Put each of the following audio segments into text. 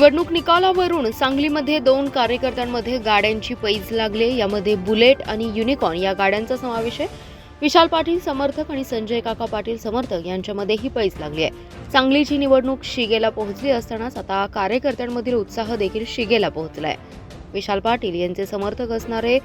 निवडणूक निकालावरून सांगलीमध्ये दोन कार्यकर्त्यांमध्ये गाड्यांची पैज लागले. यामध्ये बुलेट आणि युनिकॉर्न या गाड्यांचा समावेश आहे. विशाल पाटील समर्थक आणि संजय काका पाटील समर्थक यांच्यामध्येही पैज लागली आहे. सांगलीची निवडणूक शिगेला पोहोचली असतानाच आता कार्यकर्त्यांमधील उत्साह देखील शिगेला पोहोचलाय. विशाल पाटील यांचे समर्थक असणारे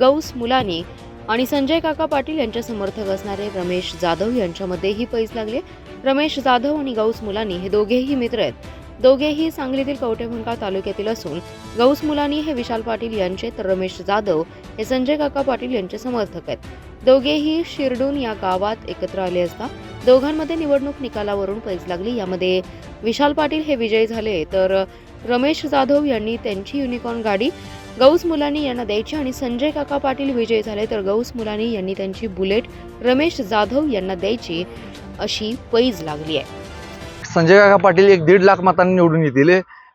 गौस मुलानी आणि संजय काका पाटील यांच्या समर्थक असणारे रमेश जाधव यांच्यामध्येही पैज लागली. रमेश जाधव आणि गौस मुलानी हे दोघेही मित्र आहेत. दोघेही सांगलीतील कवटेमंका तालुक्यातील असून गौस मुलानी हे विशाल पाटील यांचे तर रमेश जाधव हे संजय काका पाटील यांचे समर्थक आहेत. दोघेही शिरडून या गावात एकत्र आले असता दोघांमध्ये निवडणूक निकालावरून पैज लागली. यामध्ये विशाल पाटील हे विजयी झाले तर रमेश जाधव यांनी त्यांची युनिकॉर्न गाडी गौस मुलानी यांना द्यायची आणि संजय काका पाटील विजयी झाले तर गौस मुलानी यांनी त्यांची बुलेट रमेश जाधव यांना द्यायची अशी पैज लागली आहे. संजय काका पाटील एक दीड लाख मतांनी निवडून येतील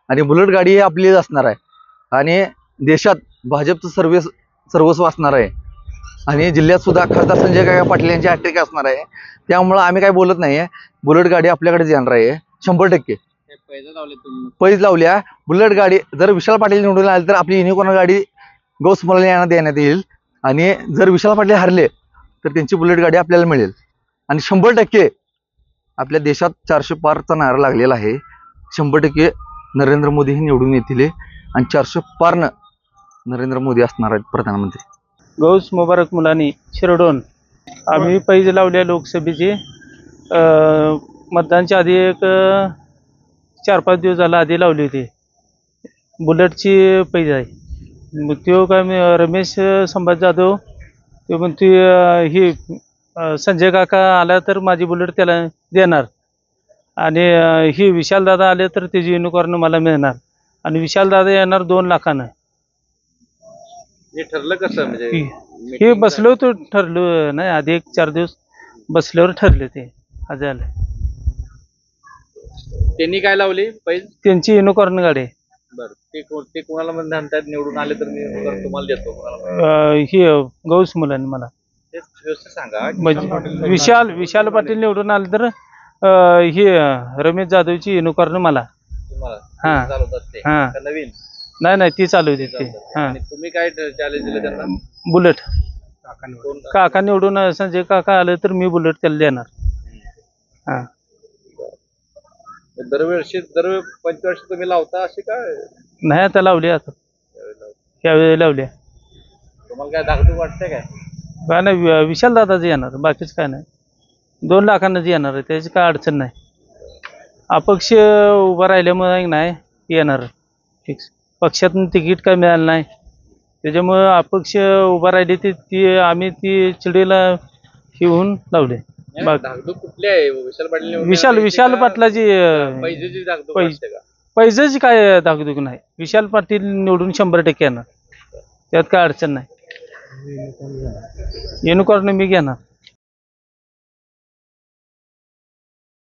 आणि बुलेट गाडी ही आपलीच असणार आहे. आणि देशात भाजपचं सर्वे सर्वस्व असणार आहे. आणि जिल्ह्यात सुद्धा खासदार संजय काका पाटील यांची अटॅक असणार आहे. त्यामुळं आम्ही काय बोलत नाही बुलेट गाडी आपल्याकडेच येणार आहे. शंभर टक्के. पैज लावल्या. बुलेट गाडी जर विशाल पाटील निवडून आले तर आपली युनिकॉर्न गाडी गौस यांना देण्यात येईल. आणि जर विशाल पाटील हरले तर त्यांची बुलेट गाडी आपल्याला मिळेल. आणि शंभर टक्के आपल्या देशात चारशे पारचा नारा लागलेला आहे. शंभर टक्के नरेंद्र मोदी हे निवडून येतील आणि चारशे पारनं नरेंद्र मोदी असणार आहेत प्रधानमंत्री. गौस मुबारक मुलांनी शिरडोन. आम्ही पैज लावल्या लोकसभेची. मतदानच्या आधी एक चार पाच दिवस झाला आधी लावली होती. बुलेटची पैज आहे. मग तो काय मी रमेश संभाज जाधव ते म्हणते ती ही संजय काका आला तर माझी बुलेट त्याला देणार. आणि ही विशालदादा आले तर त्याची युनिकॉर्न मला मिळणार. आणि विशालदादा येणार दोन लाखानं. हे ठरलं कसं म्हणजे हे- हे बसलो होतो ठरलो नाही आधी एक चार दिवस बसल्यावर ठरले ते. आज आलं. त्यांनी काय लावली? पैज त्यांची युनिकॉर्न गाडी. आहे. बर. ते को- ते कोणाला म्हणजे म्हणतात निवडून आले तर मी तुम्हाला देतो. कोणाला. अं, ही गौस मुलांनी मला. ते सांगा. म्हणजे विशाल विशाल पाटील निवडून आले तर ही रमेश जाधवची युनिकॉर्न मला. हा. हा. नवीन? नाही नाही ती चालू होती. हा. तुम्ही काय चॅलेंज दिलं त्यांना? बुलेट. काका निवडून. संजय काका आले तर मी बुलेट त्याला देणार. हा. दरवर्षी दर पंचवर्षी तुम्ही लावता अशी काय? नाही आता लावली आता. यावेळी लावली. तुम्हाला काय धाकधूक वाटते काय? काय नाही विशाल दादाच येणार बाकीच काय नाही. दोन लाखांनाच येणार आहे त्याची काय अडचण नाही. अपक्ष उभं राहिल्यामुळे नाही येणार फिक्स. पक्षातून तिकीट काय मिळालं नाही. त्याच्यामुळं अपक्ष उभं राहिली ती ती आम्ही ती चिडीला होऊन लावले. धाकधूक कुठली आहे? विशाल पाटील विशाल विशाल? पाटलाची पैजेची धाकधूक काय दाखवतो नाही. विशाल पाटील निवडून शंभर टक्के येणार. त्यात काय अडचण नाही. युनिकॉर्न मी घेणार.